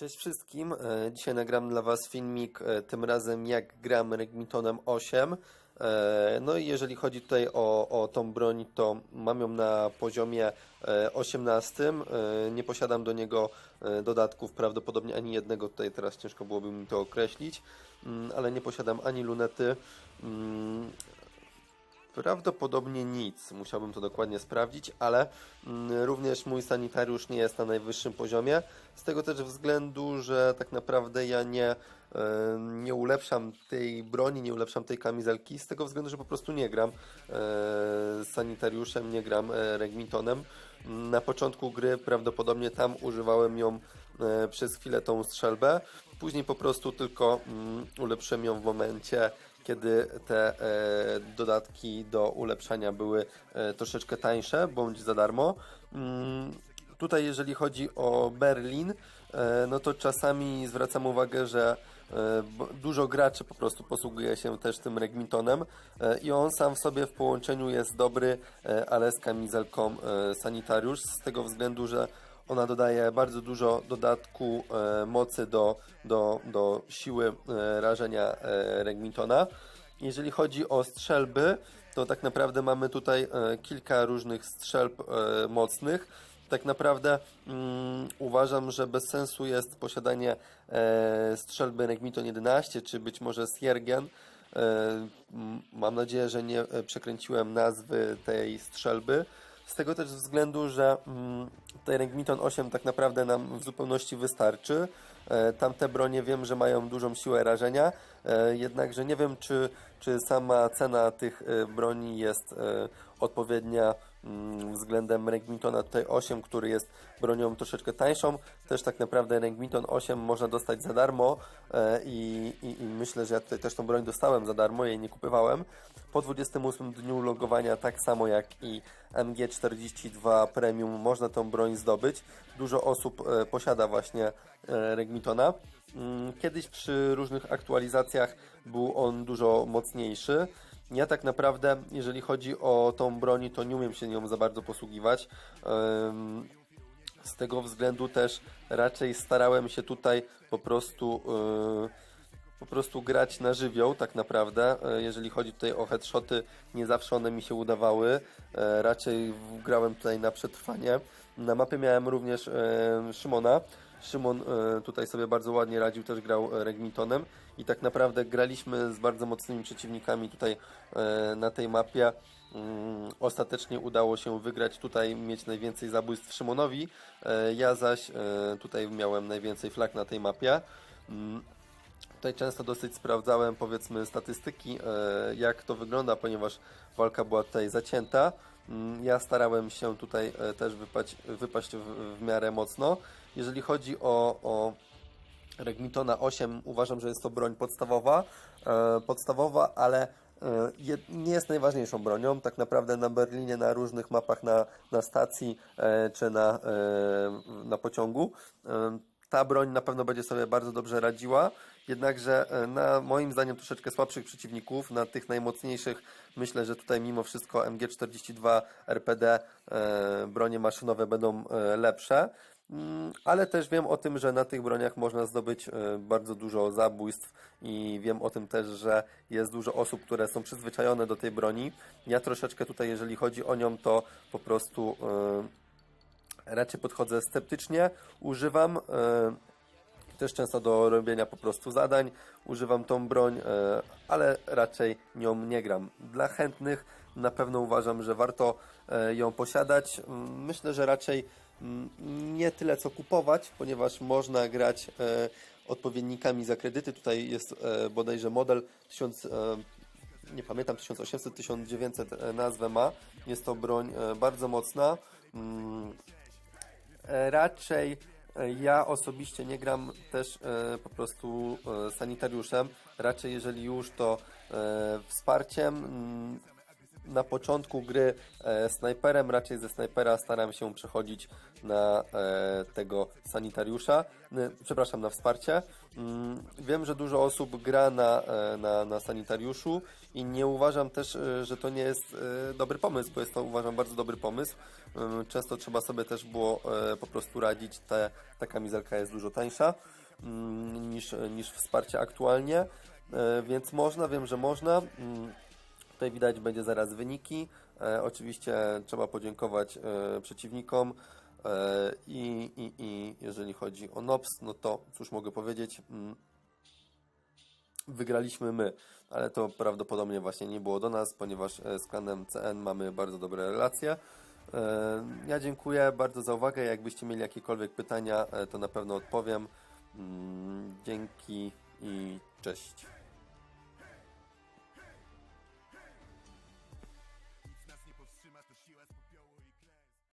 Cześć wszystkim. E, Dzisiaj nagram dla Was filmik, e, tym razem jak gram Regmitonem 8. E, No i jeżeli chodzi tutaj o, o tą broń, to mam ją na poziomie e, 18. E, Nie posiadam do niego dodatków, prawdopodobnie ani jednego, tutaj teraz ciężko byłoby mi to określić, Mm, ale nie posiadam ani lunety. Prawdopodobnie nic, musiałbym to dokładnie sprawdzić, ale mm, również mój sanitariusz nie jest na najwyższym poziomie. Z tego też względu, że tak naprawdę ja nie, e, nie ulepszam tej broni, nie ulepszam tej kamizelki, z tego względu, że po prostu nie gram e, sanitariuszem, nie gram e, regmitonem. Na początku gry prawdopodobnie tam używałem ją przez chwilę tą strzelbę, później po prostu tylko mm, ulepszyłem ją w momencie, kiedy te e, dodatki do ulepszania były e, troszeczkę tańsze, bądź za darmo. Mm, tutaj jeżeli chodzi o Berlin, e, no to czasami zwracam uwagę, że dużo graczy po prostu posługuje się też tym Regmitonem e, i on sam w sobie w połączeniu jest dobry, ale z kamizelką sanitariusz, z tego względu, że ona dodaje bardzo dużo dodatku e, mocy do, do, do siły e, rażenia e, Regmitona. Jeżeli chodzi o strzelby, to tak naprawdę mamy tutaj e, kilka różnych strzelb e, mocnych. Tak naprawdę mm, uważam, że bez sensu jest posiadanie e, strzelby Regmiton 11, czy być może Siergen. E, mam nadzieję, że nie e, przekręciłem nazwy tej strzelby. Z tego też względu, że mm, tutaj Regmiton 8 tak naprawdę nam w zupełności wystarczy. E, Tamte bronie wiem, że mają dużą siłę rażenia, e, jednakże nie wiem, czy, czy sama cena tych e, broni jest e, odpowiednia względem Regmitona tutaj 8, który jest bronią troszeczkę tańszą. Też tak naprawdę Regmiton 8 można dostać za darmo e, i, i, i myślę, że ja tutaj też tą broń dostałem za darmo, jej nie kupywałem. Po 28 dniu logowania, tak samo jak i MG42 Premium, można tą broń zdobyć. Dużo osób e, posiada właśnie e, Regmitona. Mm, Kiedyś przy różnych aktualizacjach był on dużo mocniejszy. Ja tak naprawdę, jeżeli chodzi o tą broń, to nie umiem się nią za bardzo posługiwać. Z tego względu też raczej starałem się tutaj po prostu e, po prostu grać na żywioł tak naprawdę. E, Jeżeli chodzi tutaj o headshoty, nie zawsze one mi się udawały. E, Raczej grałem tutaj na przetrwanie. Na mapie miałem również Szymona. Szymon e, tutaj sobie bardzo ładnie radził, też grał e, Regmitonem i tak naprawdę graliśmy z bardzo mocnymi przeciwnikami tutaj e, na tej mapie. Mm, Ostatecznie udało się wygrać tutaj, mieć najwięcej zabójstw Szymonowi. Ja zaś tutaj miałem najwięcej flag na tej mapie. Mm, Tutaj często dosyć sprawdzałem, powiedzmy, statystyki, jak to wygląda, ponieważ walka była tutaj zacięta. Mm, Ja starałem się tutaj e, też wypaść, wypaść w, w miarę mocno. Jeżeli chodzi o, o Regmitona 8, uważam, że jest to broń podstawowa, e, podstawowa, ale e, nie jest najważniejszą bronią. Tak naprawdę na Berlinie, na różnych mapach, na, na stacji czy na, na pociągu. Ta broń na pewno będzie sobie bardzo dobrze radziła, jednakże e, na moim zdaniem troszeczkę słabszych przeciwników, na tych najmocniejszych myślę, że tutaj mimo wszystko MG42 RPD e, bronie maszynowe będą e, lepsze. Mm, Ale też wiem o tym, że na tych broniach można zdobyć bardzo dużo zabójstw i wiem o tym też, że jest dużo osób, które są przyzwyczajone do tej broni. Ja troszeczkę tutaj, jeżeli chodzi o nią, to po prostu raczej podchodzę sceptycznie. Używam też często do robienia po prostu zadań. Używam tą broń, e, ale raczej nią nie gram. Dla chętnych na pewno uważam, że warto e, ją posiadać. Mm, Myślę, że raczej mm, nie tyle co kupować, ponieważ można grać e, odpowiednikami za kredyty. Tutaj jest bodajże model 1000 e, nie pamiętam, 1800, 1900 e, nazwę ma. Jest to broń bardzo mocna. Mm, Raczej ja osobiście nie gram też e, po prostu e, sanitariuszem. Raczej jeżeli już to e, wsparciem. Mm, na początku gry e, snajperem, raczej ze snajpera staram się przechodzić na e, tego sanitariusza, n- przepraszam, na wsparcie. Mm, Wiem, że dużo osób gra na, e, na, na sanitariuszu i nie uważam też, e, że to nie jest e, dobry pomysł, bo jest to uważam bardzo dobry pomysł. Ym, Często trzeba sobie też było e, po prostu radzić, Te, ta kamizelka jest dużo tańsza mm, niż, niż wsparcie aktualnie, E, więc można, wiem, że można. Mm, Tutaj widać będzie zaraz wyniki. E, oczywiście trzeba podziękować e, przeciwnikom. E, i, i, I jeżeli chodzi o NOPS, no to cóż mogę powiedzieć, mm, wygraliśmy my, ale to prawdopodobnie właśnie nie było do nas, ponieważ e, z klanem CN mamy bardzo dobre relacje. E, Ja dziękuję bardzo za uwagę. Jakbyście mieli jakiekolwiek pytania, e, to na pewno odpowiem. Mm, Dzięki i cześć.